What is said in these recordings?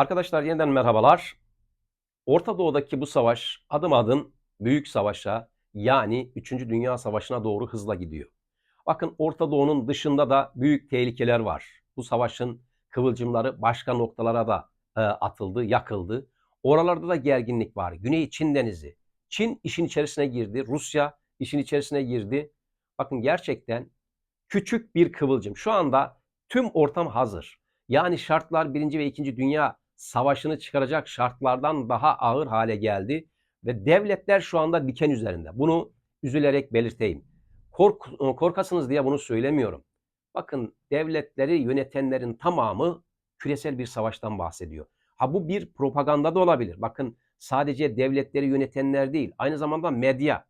Arkadaşlar yeniden merhabalar. Orta Doğu'daki bu savaş adım adım büyük savaşa yani 3. Dünya Savaşı'na doğru hızla gidiyor. Bakın Orta Doğu'nun dışında da büyük tehlikeler var. Bu savaşın kıvılcımları başka noktalara da e, atıldı, yakıldı. Oralarda da gerginlik var. Güney Çin Denizi. Çin işin içerisine girdi. Rusya işin içerisine girdi. Bakın gerçekten küçük bir kıvılcım. Şu anda tüm ortam hazır. Yani şartlar 1. ve 2. Dünya Savaşı'nı çıkaracak şartlardan daha ağır hale geldi ve devletler şu anda diken üzerinde. Bunu üzülerek belirteyim. Kork, korkasınız diye bunu söylemiyorum. Bakın devletleri yönetenlerin tamamı küresel bir savaştan bahsediyor. Ha bu bir propaganda da olabilir. Bakın sadece devletleri yönetenler değil, aynı zamanda medya,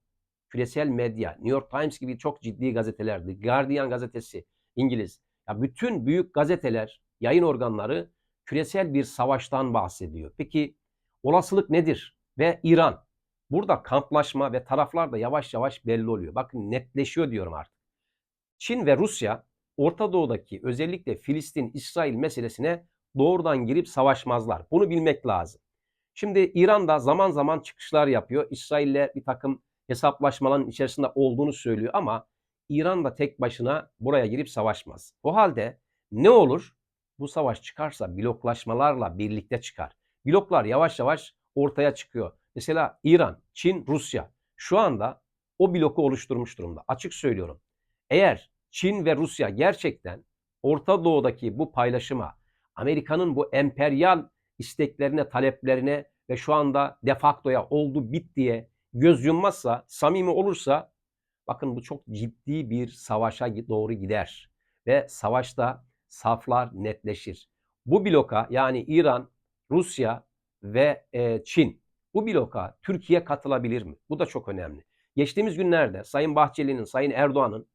küresel medya, New York Times gibi çok ciddi gazeteler, Guardian gazetesi, İngiliz. Ya bütün büyük gazeteler, yayın organları küresel bir savaştan bahsediyor. Peki olasılık nedir? Ve İran. Burada kamplaşma ve taraflar da yavaş yavaş belli oluyor. Bakın netleşiyor diyorum artık. Çin ve Rusya Orta Doğu'daki özellikle Filistin-İsrail meselesine doğrudan girip savaşmazlar. Bunu bilmek lazım. Şimdi İran da zaman zaman çıkışlar yapıyor. İsrail'le bir takım hesaplaşmaların içerisinde olduğunu söylüyor ama İran da tek başına buraya girip savaşmaz. O halde ne olur? Bu savaş çıkarsa bloklaşmalarla birlikte çıkar. Bloklar yavaş yavaş ortaya çıkıyor. Mesela İran, Çin, Rusya şu anda o bloku oluşturmuş durumda. Açık söylüyorum. Eğer Çin ve Rusya gerçekten Orta Doğu'daki bu paylaşıma, Amerika'nın bu emperyal isteklerine, taleplerine ve şu anda defaktoya oldu bit diye göz yummazsa, samimi olursa bakın bu çok ciddi bir savaşa doğru gider. Ve savaşta saflar netleşir. Bu bloka yani İran, Rusya ve e, Çin bu bloka Türkiye katılabilir mi? Bu da çok önemli. Geçtiğimiz günlerde Sayın Bahçeli'nin, Sayın Erdoğan'ın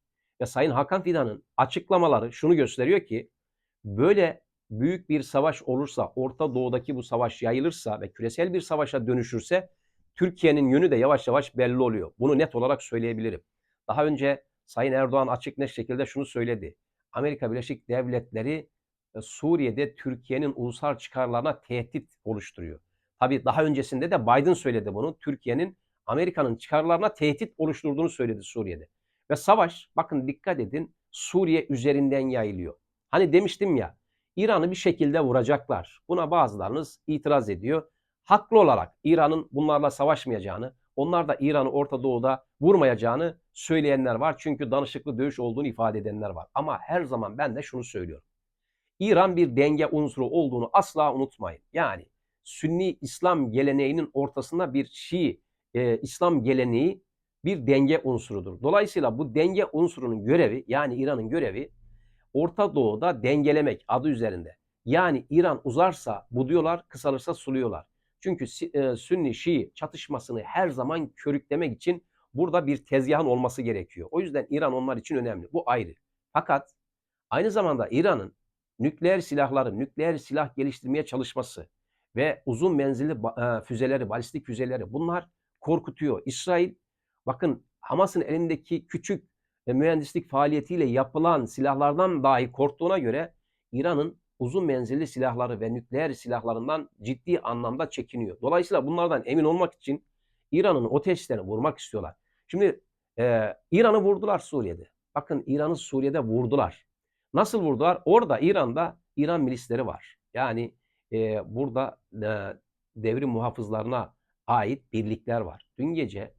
ve Sayın Hakan Fidan'ın açıklamaları şunu gösteriyor ki böyle büyük bir savaş olursa, Orta Doğu'daki bu savaş yayılırsa ve küresel bir savaşa dönüşürse Türkiye'nin yönü de yavaş yavaş belli oluyor. Bunu net olarak söyleyebilirim. Daha önce Sayın Erdoğan açık net şekilde şunu söyledi. Amerika Birleşik Devletleri e, Suriye'de Türkiye'nin ulusal çıkarlarına tehdit oluşturuyor. Tabii daha öncesinde de Biden söyledi bunu. Türkiye'nin Amerika'nın çıkarlarına tehdit oluşturduğunu söyledi Suriye'de. Ve savaş bakın dikkat edin Suriye üzerinden yayılıyor. Hani demiştim ya İran'ı bir şekilde vuracaklar. Buna bazılarınız itiraz ediyor. Haklı olarak İran'ın bunlarla savaşmayacağını, onlar da İran'ı Orta Doğu'da vurmayacağını söyleyenler var. Çünkü danışıklı dövüş olduğunu ifade edenler var. Ama her zaman ben de şunu söylüyorum. İran bir denge unsuru olduğunu asla unutmayın. Yani Sünni İslam geleneğinin ortasında bir Şii e, İslam geleneği bir denge unsurudur. Dolayısıyla bu denge unsurunun görevi yani İran'ın görevi Orta Doğu'da dengelemek adı üzerinde. Yani İran uzarsa buduyorlar, kısalırsa suluyorlar. Çünkü e, Sünni Şii çatışmasını her zaman körüklemek için burada bir tezgahın olması gerekiyor. O yüzden İran onlar için önemli. Bu ayrı. Fakat aynı zamanda İran'ın nükleer silahları, nükleer silah geliştirmeye çalışması ve uzun menzilli e, füzeleri, balistik füzeleri bunlar korkutuyor. İsrail bakın Hamas'ın elindeki küçük e, mühendislik faaliyetiyle yapılan silahlardan dahi korktuğuna göre İran'ın uzun menzilli silahları ve nükleer silahlarından ciddi anlamda çekiniyor. Dolayısıyla bunlardan emin olmak için İran'ın o tesislerini vurmak istiyorlar. Şimdi e, İran'ı vurdular Suriye'de. Bakın İran'ı Suriye'de vurdular. Nasıl vurdular? Orada İran'da İran milisleri var. Yani e, burada e, devrim muhafızlarına ait birlikler var. Dün gece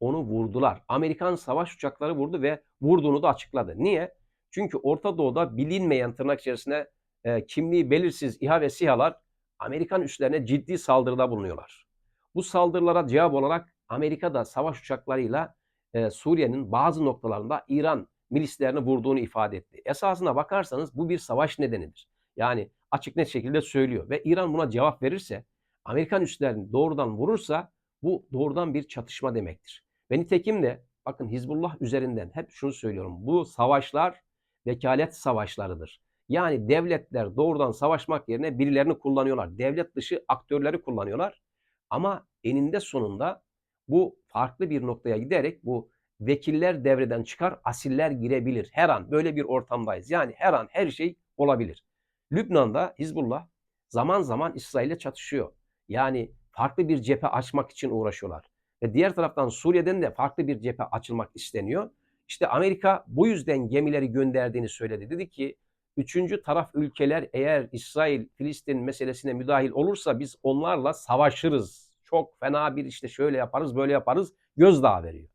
onu vurdular. Amerikan savaş uçakları vurdu ve vurduğunu da açıkladı. Niye? Çünkü Orta Doğu'da bilinmeyen tırnak içerisinde e, kimliği belirsiz İHA ve SİHA'lar Amerikan üslerine ciddi saldırıda bulunuyorlar. Bu saldırılara cevap olarak Amerika da savaş uçaklarıyla e, Suriye'nin bazı noktalarında İran milislerini vurduğunu ifade etti. Esasına bakarsanız bu bir savaş nedenidir. Yani açık net şekilde söylüyor ve İran buna cevap verirse Amerikan üslerini doğrudan vurursa bu doğrudan bir çatışma demektir. Ve nitekim de bakın Hizbullah üzerinden hep şunu söylüyorum. Bu savaşlar vekalet savaşlarıdır. Yani devletler doğrudan savaşmak yerine birilerini kullanıyorlar. Devlet dışı aktörleri kullanıyorlar. Ama eninde sonunda bu farklı bir noktaya giderek bu vekiller devreden çıkar, asiller girebilir. Her an böyle bir ortamdayız. Yani her an her şey olabilir. Lübnan'da Hizbullah zaman zaman İsrail'le çatışıyor. Yani farklı bir cephe açmak için uğraşıyorlar. Ve diğer taraftan Suriye'den de farklı bir cephe açılmak isteniyor. İşte Amerika bu yüzden gemileri gönderdiğini söyledi. Dedi ki üçüncü taraf ülkeler eğer İsrail Filistin meselesine müdahil olursa biz onlarla savaşırız. Çok fena bir işte şöyle yaparız böyle yaparız gözdağı veriyor.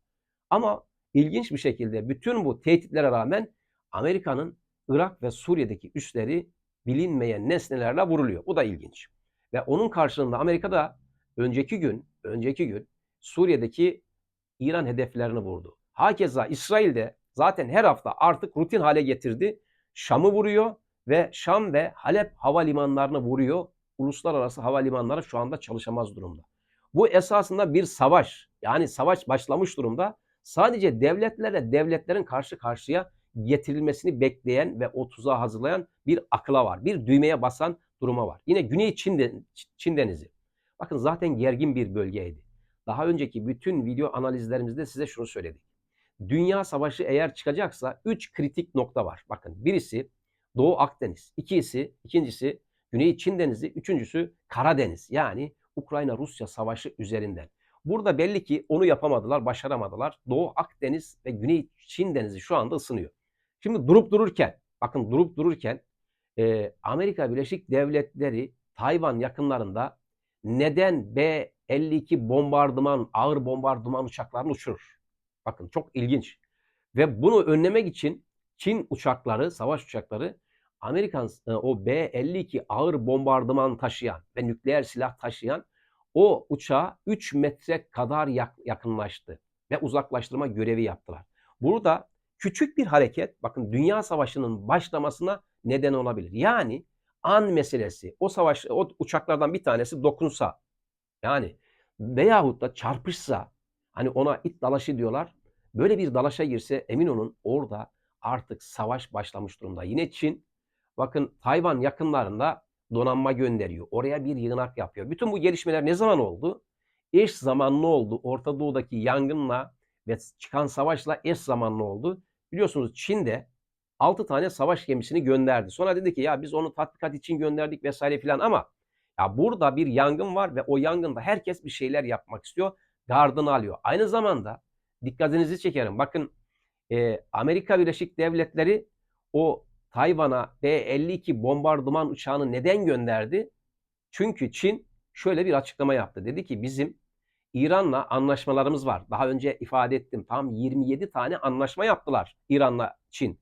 Ama ilginç bir şekilde bütün bu tehditlere rağmen Amerika'nın Irak ve Suriye'deki üsleri bilinmeyen nesnelerle vuruluyor. Bu da ilginç. Ve onun karşılığında Amerika da önceki gün, önceki gün Suriye'deki İran hedeflerini vurdu. Hakeza İsrail de zaten her hafta artık rutin hale getirdi. Şam'ı vuruyor ve Şam ve Halep havalimanlarını vuruyor. Uluslararası havalimanları şu anda çalışamaz durumda. Bu esasında bir savaş. Yani savaş başlamış durumda. Sadece devletlerle devletlerin karşı karşıya getirilmesini bekleyen ve o tuzağı hazırlayan bir akla var. Bir düğmeye basan duruma var. Yine Güney Çin, Çin Denizi. Bakın zaten gergin bir bölgeydi. Daha önceki bütün video analizlerimizde size şunu söyledik. Dünya savaşı eğer çıkacaksa 3 kritik nokta var. Bakın birisi Doğu Akdeniz, ikisi, ikincisi Güney Çin Denizi, üçüncüsü Karadeniz. Yani Ukrayna-Rusya savaşı üzerinden. Burada belli ki onu yapamadılar, başaramadılar. Doğu Akdeniz ve Güney Çin Denizi şu anda ısınıyor. Şimdi durup dururken, bakın durup dururken e, Amerika Birleşik Devletleri Tayvan yakınlarında neden B-52 bombardıman, ağır bombardıman uçaklarını uçurur? Bakın çok ilginç. Ve bunu önlemek için Çin uçakları, savaş uçakları Amerikan e, o B-52 ağır bombardıman taşıyan ve nükleer silah taşıyan o uçağa 3 metre kadar yakınlaştı ve uzaklaştırma görevi yaptılar. Burada küçük bir hareket bakın dünya savaşının başlamasına neden olabilir. Yani an meselesi o savaş o uçaklardan bir tanesi dokunsa yani veyahut da çarpışsa hani ona it dalaşı diyorlar. Böyle bir dalaşa girse emin olun orada artık savaş başlamış durumda. Yine Çin bakın Tayvan yakınlarında donanma gönderiyor. Oraya bir yığınak yapıyor. Bütün bu gelişmeler ne zaman oldu? Eş zamanlı oldu. Orta Doğu'daki yangınla ve çıkan savaşla eş zamanlı oldu. Biliyorsunuz Çin de 6 tane savaş gemisini gönderdi. Sonra dedi ki ya biz onu tatbikat için gönderdik vesaire filan ama ya burada bir yangın var ve o yangında herkes bir şeyler yapmak istiyor. Gardını alıyor. Aynı zamanda dikkatinizi çekerim. Bakın e, Amerika Birleşik Devletleri o Tayvan'a B-52 bombardıman uçağını neden gönderdi? Çünkü Çin şöyle bir açıklama yaptı. Dedi ki bizim İran'la anlaşmalarımız var. Daha önce ifade ettim. Tam 27 tane anlaşma yaptılar İran'la Çin.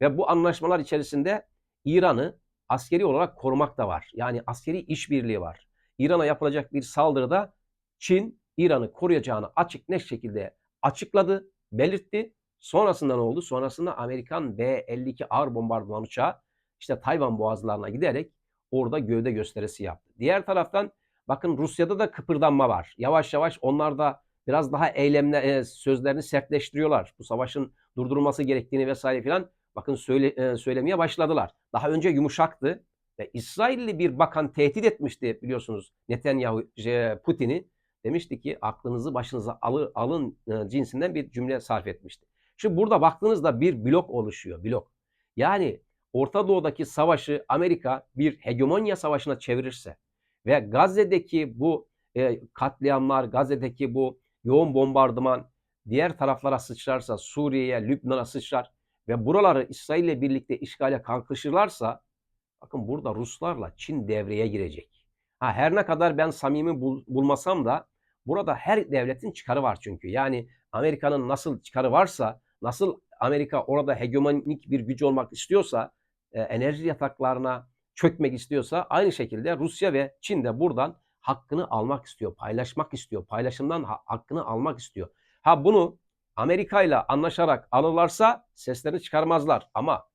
Ve bu anlaşmalar içerisinde İran'ı askeri olarak korumak da var. Yani askeri işbirliği var. İran'a yapılacak bir saldırıda Çin İran'ı koruyacağını açık net şekilde açıkladı, belirtti. Sonrasında ne oldu? Sonrasında Amerikan B-52 ağır bombardıman uçağı işte Tayvan boğazlarına giderek orada gövde gösterisi yaptı. Diğer taraftan bakın Rusya'da da kıpırdanma var. Yavaş yavaş onlar da biraz daha eylemle e, sözlerini sertleştiriyorlar. Bu savaşın durdurulması gerektiğini vesaire filan bakın söyle, e, söylemeye başladılar. Daha önce yumuşaktı ve İsrailli bir bakan tehdit etmişti biliyorsunuz Netanyahu Putin'i. Demişti ki aklınızı başınıza alır, alın e, cinsinden bir cümle sarf etmişti. Şimdi burada baktığınızda bir blok oluşuyor. Blok. Yani Orta Doğu'daki savaşı Amerika bir hegemonya savaşına çevirirse ve Gazze'deki bu e, katliamlar, Gazze'deki bu yoğun bombardıman diğer taraflara sıçrarsa, Suriye'ye, Lübnan'a sıçrar ve buraları İsrail ile birlikte işgale kalkışırlarsa bakın burada Ruslarla Çin devreye girecek. Ha, her ne kadar ben samimi bul, bulmasam da burada her devletin çıkarı var çünkü. Yani Amerika'nın nasıl çıkarı varsa nasıl Amerika orada hegemonik bir güç olmak istiyorsa, e, enerji yataklarına çökmek istiyorsa aynı şekilde Rusya ve Çin de buradan hakkını almak istiyor, paylaşmak istiyor, paylaşımdan ha- hakkını almak istiyor. Ha bunu Amerika ile anlaşarak alırlarsa seslerini çıkarmazlar ama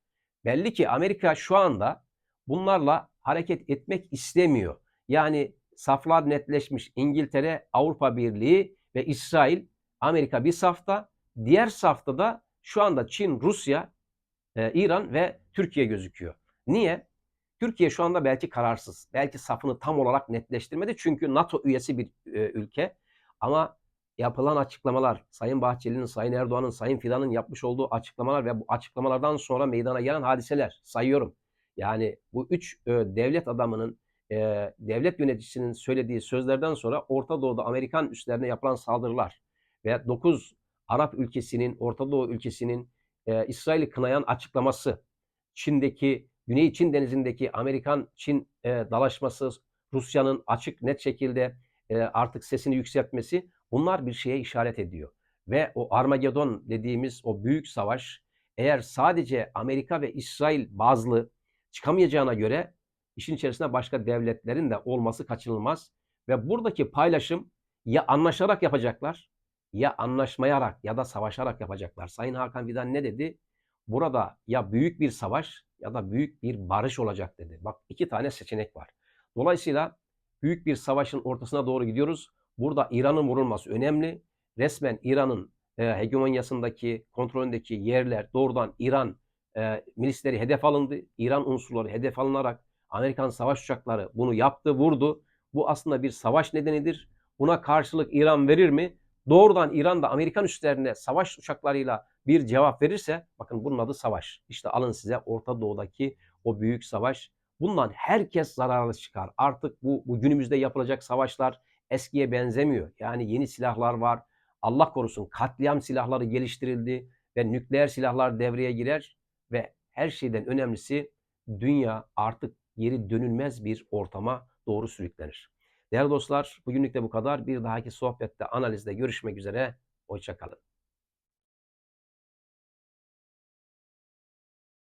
belli ki Amerika şu anda bunlarla hareket etmek istemiyor. Yani saflar netleşmiş İngiltere, Avrupa Birliği ve İsrail Amerika bir safta, Diğer safta da şu anda Çin, Rusya, e, İran ve Türkiye gözüküyor. Niye? Türkiye şu anda belki kararsız. Belki safını tam olarak netleştirmedi. Çünkü NATO üyesi bir e, ülke. Ama yapılan açıklamalar, Sayın Bahçeli'nin, Sayın Erdoğan'ın, Sayın Fidan'ın yapmış olduğu açıklamalar ve bu açıklamalardan sonra meydana gelen hadiseler sayıyorum. Yani bu üç e, devlet adamının eee, devlet yöneticisinin söylediği sözlerden sonra Orta Doğu'da Amerikan üslerine yapılan saldırılar ve 9 Arap ülkesinin, Orta Doğu ülkesinin eee, İsrail'i kınayan açıklaması, Çin'deki, Güney Çin Denizi'ndeki Amerikan-Çin eee, dalaşması, Rusya'nın açık net şekilde eee, artık sesini yükseltmesi bunlar bir şeye işaret ediyor. Ve o Armagedon dediğimiz o büyük savaş eğer sadece Amerika ve İsrail bazlı çıkamayacağına göre işin içerisinde başka devletlerin de olması kaçınılmaz. Ve buradaki paylaşım ya anlaşarak yapacaklar ya anlaşmayarak ya da savaşarak yapacaklar. Sayın Hakan Fidan ne dedi? Burada ya büyük bir savaş ya da büyük bir barış olacak dedi. Bak iki tane seçenek var. Dolayısıyla büyük bir savaşın ortasına doğru gidiyoruz. Burada İran'ın vurulması önemli. Resmen İran'ın e, hegemonyasındaki, kontrolündeki yerler doğrudan İran e, milisleri hedef alındı. İran unsurları hedef alınarak Amerikan savaş uçakları bunu yaptı, vurdu. Bu aslında bir savaş nedenidir. Buna karşılık İran verir mi? Doğrudan İran da Amerikan üslerine savaş uçaklarıyla bir cevap verirse bakın bunun adı savaş. İşte alın size Orta Doğu'daki o büyük savaş. Bundan herkes zararlı çıkar. Artık bu, bu günümüzde yapılacak savaşlar eskiye benzemiyor. Yani yeni silahlar var. Allah korusun katliam silahları geliştirildi ve nükleer silahlar devreye girer ve her şeyden önemlisi dünya artık geri dönülmez bir ortama doğru sürüklenir. Değerli dostlar bugünlük de bu kadar. Bir dahaki sohbette, analizde görüşmek üzere. Hoşçakalın.